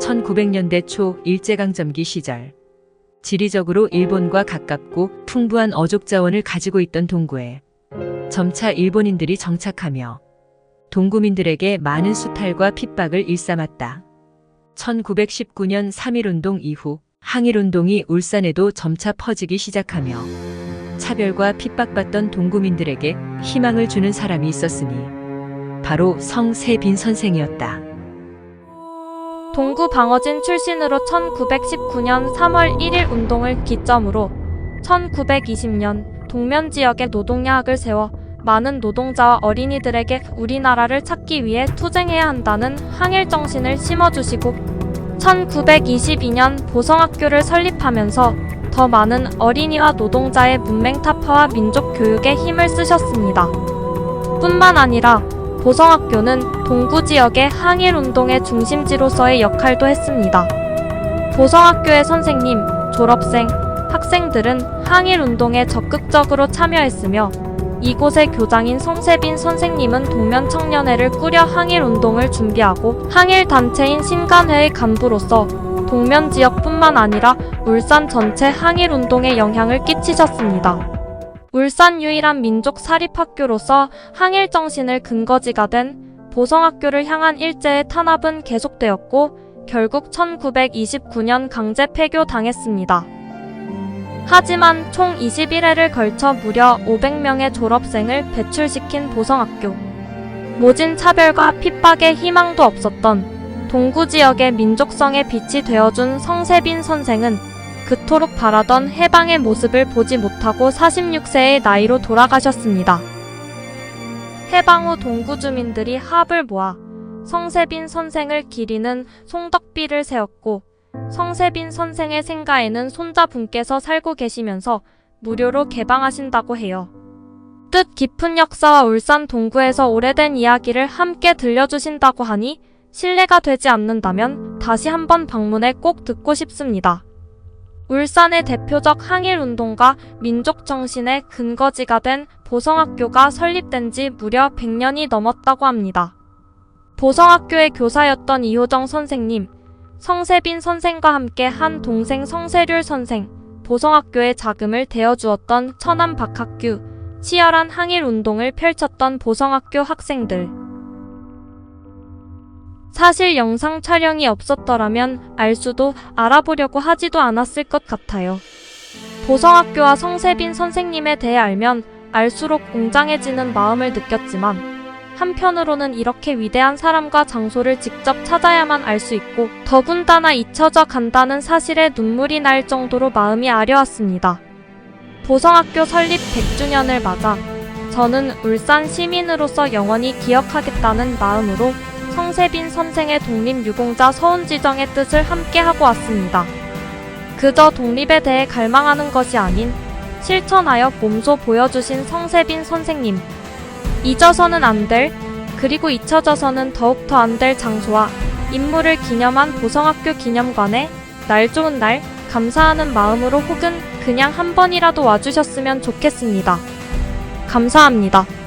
1900년대 초 일제강점기 시절 지리적으로 일본과 가깝고 풍부한 어족 자원을 가지고 있던 동구에 점차 일본인들이 정착하며 동구민들에게 많은 수탈과 핍박을 일삼았다. 1919년 3.1운동 이후 항일운동이 울산에도 점차 퍼지기 시작하며 차별과 핍박받던 동구민들에게 희망을 주는 사람이 있었으니 바로 성세빈 선생이었다. 동구 방어진 출신으로 1919년 3월 1일 운동을 기점으로 1920년 동면 지역에 노동야학을 세워 많은 노동자와 어린이들에게 우리나라를 찾기 위해 투쟁해야 한다는 항일 정신을 심어주시고 1922년 보성학교를 설립하면서 더 많은 어린이와 노동자의 문맹 타파와 민족 교육에 힘을 쓰셨습니다. 뿐만 아니라 보성학교는 동구 지역의 항일 운동의 중심지로서의 역할도 했습니다. 보성학교의 선생님, 졸업생, 학생들은 항일 운동에 적극적으로 참여했으며 이곳의 교장인 성세빈 선생님은 동면 청년회를 꾸려 항일 운동을 준비하고 항일 단체인 신간회의 간부로서 동면 지역뿐만 아니라 울산 전체 항일 운동에 영향을 끼치셨습니다. 울산 유일한 민족 사립학교로서 항일 정신을 근거지가 된 보성학교를 향한 일제의 탄압은 계속되었고 결국 1929년 강제 폐교당했습니다. 하지만 총 21회를 걸쳐 무려 500명의 졸업생을 배출시킨 보성학교. 모진 차별과 핍박의 희망도 없었던 동구 지역의 민족성의 빛이 되어준 성세빈 선생은 그토록 바라던 해방의 모습을 보지 못하고 46세의 나이로 돌아가셨습니다. 해방 후 동구 주민들이 합을 모아 성세빈 선생을 기리는 송덕비를 세웠고 성세빈 선생의 생가에는 손자분께서 살고 계시면서 무료로 개방하신다고 해요. 뜻 깊은 역사와 울산 동구에서 오래된 이야기를 함께 들려주신다고 하니 신뢰가 되지 않는다면 다시 한번 방문해 꼭 듣고 싶습니다. 울산의 대표적 항일 운동가 민족 정신의 근거지가 된 보성학교가 설립된 지 무려 100년이 넘었다고 합니다. 보성학교의 교사였던 이호정 선생님, 성세빈 선생과 함께 한 동생 성세률 선생, 보성학교의 자금을 대어주었던 천안 박학규, 치열한 항일 운동을 펼쳤던 보성학교 학생들. 사실 영상 촬영이 없었더라면 알 수도 알아보려고 하지도 않았을 것 같아요. 보성학교와 성세빈 선생님에 대해 알면 알수록 웅장해지는 마음을 느꼈지만 한편으로는 이렇게 위대한 사람과 장소를 직접 찾아야만 알 수 있고 더군다나 잊혀져 간다는 사실에 눈물이 날 정도로 마음이 아려왔습니다. 보성학교 설립 100주년을 맞아 저는 울산 시민으로서 영원히 기억하겠다는 마음으로 성세빈 선생의 독립유공자 서운지정의 뜻을 함께 하고 왔습니다. 그저 독립에 대해 갈망하는 것이 아닌 실천하여 몸소 보여주신 성세빈 선생님. 잊어서는 안 될, 그리고 잊혀져서는 더욱더 안 될 장소와 인물을 기념한 보성학교 기념관에 날 좋은 날 감사하는 마음으로 혹은 그냥 한 번이라도 와주셨으면 좋겠습니다. 감사합니다.